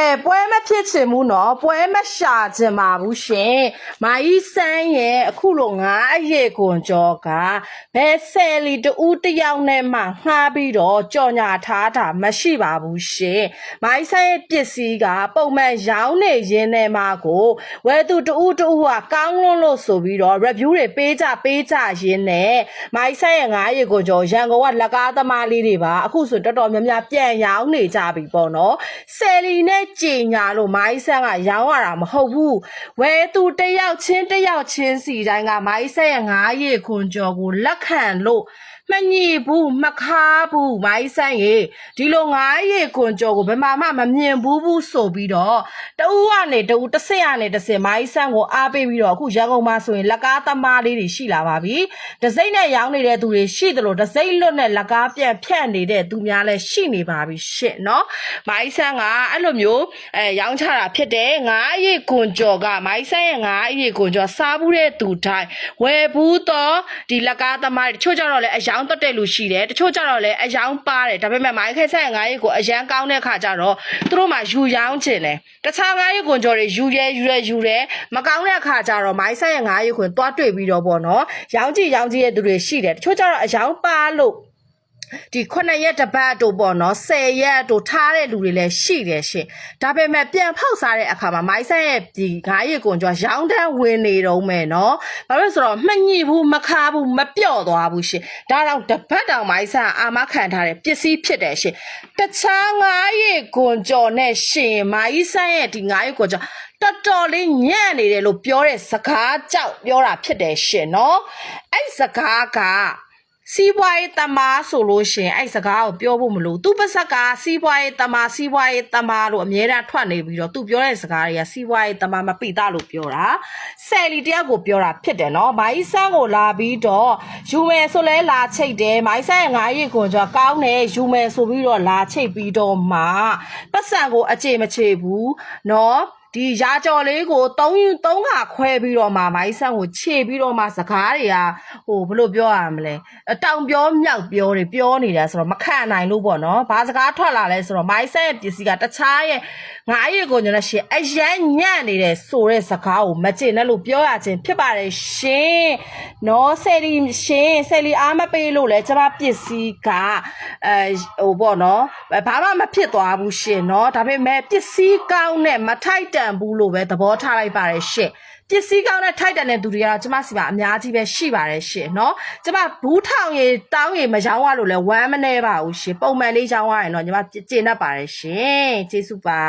အဲပွဲမဖြစ်ချင်ဘူးနော်ပွဲမရှာချင်ပါဘူးရှင်မာကြီးစန်းရဲ့အခုလိုငါအရေးကွန်ကြောကဘယ်ဆယ်လီတူတစ်ယောက်နဲ့မှငှားပြီးတော့ကြော်ညာထားတာမရှိပါဘူးရှင်မာကြီးစန်းရဲ့ပစ္စည်းကပုံမှန်ရောင်းနေရင်းနဲ့မှကိုဝယ်သူတူတူကကောင်းလွန်းလို့ဆိုပြီးတော့ review တွေပေးကြပေးကြရင်းနဲ့မာကြီးစန်းရဲ့ငါအရေးကွန်ကြောရန်ကုန်ကလက်ကားသမားလေးတွေပါအခုဆိုတော်တော်များများပြန်ရောင်းနေကြပြီပေါ့နော်ဆယ်လီနဲ့ကြင်ညာလို့မိုင်းဆန်းကရောင်းရတာမဟုတ်ဘူးဝဲသူတယောက်ချင်းတယောက်ချင်းစီတိုင်းကမိုင်းဆန်းရဲ့ငါးရည်ခွန်ကြော်ကိုလက်ခံလို့မညိဘူးမခါဘူးမိုင်းဆန်းရေဒီလိုငါးရည်ခွန်ကြော်ကိုဘယ်မှမှမမြင်ဘူးဘူးဆိုပြီးတော့တူကနေတူတစ်စက်ကနေတစ်စက်မိုင်းဆန်းကိုအားပေးပြီးတော့အခုရန်ကုန်မှာဆိုရင်လက်ကားသမားလေးတွေရှိလာပါပြီဒစိမ့်နဲ့ရောင်းနေတဲ့သူတွေရှိတယ်လို့ဒစိမ့်လွတ်နဲ့လက်ကားပြန်ဖြတ်နေတဲ့သူများလည်းရှိနေပါပြီရှင့်နော်မိုင်းဆန်းကအဲ့လိုမျိုးအဲရောင်းချတာဖြစ်တယ်ငါးရည်ခွန်ကြော်ကမိုင်းဆန်းရဲ့ငါးရည်ခွန်ကြော်စားဘူးတဲ့သူတိုင်းဝယ်ဘူးတော့ဒီလက်ကားသမားတွေတချို့ကြတော့လည်းအယောင်တက်တဲ့လူရှိတယ်တချို့ကြတော့လည်းအယောင်ပါတယ်ဒါပေမဲ့မိုင်းခဲဆက်ငါးရည်ကိုအရန်ကောင်းတဲ့ခါကျတော့သူတို့မှယူရောင်းချင်တယ်တခြားငါးရည်ခွန်ကြော်တွေယူရဲယူရဲယူရဲမကောင်းတဲ့ခါကျတော့မိုင်းဆန်းရဲ့ငါးရည်ခွန်သွားတွေ့ပြီးတော့ပေါ့နော်ရောင်းကြည့်ရောင်းကြည့်ရဲ့သူတွေရှိတယ်တချို့ကြတော့အယောင်ပါလို့ ဒီ9ရက်တစ်ပတ်တို့ပေါ့နော်10ရက်တို့ထားတဲ့လူတွေလည်းရှိတယ်ရှင်ဒါပေမဲ့ပြန်ဖောက်စားတဲ့အခါမှာမိုင်းဆက်ရဲ့ဒီငါးရည်ကွန်ကျော်ရောင်းတန်းဝင်နေတော့မယ်နော်ဘာလို့လဲဆိုတော့မညှိဘူးမခါဘူးမပြော့သွားဘူးရှင်ဒါတော့တပတ်တောင်မိုင်းဆက်အာမခံထားတဲ့ပစ္စည်းဖြစ်တယ်ရှင်တခြားငါးရည်ကွန်ကျော်နဲ့ရှင်မိုင်းဆက်ရဲ့ဒီငါးရည်ကွန်ကျော်တော်တော်လေးညံ့နေတယ်လို့ပြောတဲ့စကားကြောက်ပြောတာဖြစ်တယ်ရှင်နော်အဲ့စကားက စီးပွားရေးတမားဆိုလို့ရှရင်အဲ့စကားကိုပြောဖို့မလို့သူပါစကစီးပွားရေးတမားစီးပွားရေးတမားလို့အမြဲတမ်းထွက်နေပြီးတော့သူပြောတဲ့စကားတွေကစီးပွားရေးတမားမပိတာလို့ပြောတာဆယ်လီတယောက်ကိုပြောတာဖြစ်တယ်နော်မိုင်းဆန်းကိုလာပြီးတော့ယူမယ်ဆိုလဲလာချိတ်တယ်မိုင်းဆန်းရဲ့ငါးရည်ခွန်ကျော်ကောင်းတယ်ယူမယ်ဆိုပြီးတော့လာချိတ်ပြီးတော့မှပတ်စံကိုအကြေမချေဘူးနော် ဒီရာကြော်လေးကိုသုံးယူသုံးခါခွဲပြီးတော့မှမိုင်းဆန်းကိုခြေပြီးတော့မှစကားတွေကဟိုဘယ်လိုပြောရမလဲအတောင်ပြောမြောက်ပြောတွေပြောနေတာဆိုတော့မခံနိုင်လို့ပေါ့နော်ဘာစကားထွက်လာလဲဆိုတော့မိုင်းဆန်းရဲ့ပစ္စည်းကတခြားရဲ့ငါးရည်ကိုညနေရှင်အရန်ညံ့နေတဲ့ဆိုတဲ့စကားကိုမကျင်နဲ့လို့ပြောရခြင်းဖြစ်ပါတယ်ရှင်နော်ဆယ်လီရှင်ဆယ်လီအားမပေးလို့လဲကျမပစ္စည်းကအဲဟိုပေါ့နော်ဘာမှမဖြစ်သွားဘူးရှင်နော်ဒါပေမဲ့ပစ္စည်းကောင်းနဲ့မထိုက်တန်ဘူးလို့ပဲသဘောထားလိုက်ပါတယ်ရှင်ပစ္စည်းကောင်းနဲ့ထိုက်တန်တဲ့သူတွေကတော့ကျမစီမှာအများကြီးပဲရှိပါတယ်ရှင်နော်ကျမဘူးထောင်ရီတောင်းရီမရောင်းရလို့လဲဝမ်းမနေပါဘူးရှင်ပုံမှန်လေးရောင်းရရင်တော့ကျမကျင့်တတ်ပါတယ်ရှင်ကျေးဇူးပါ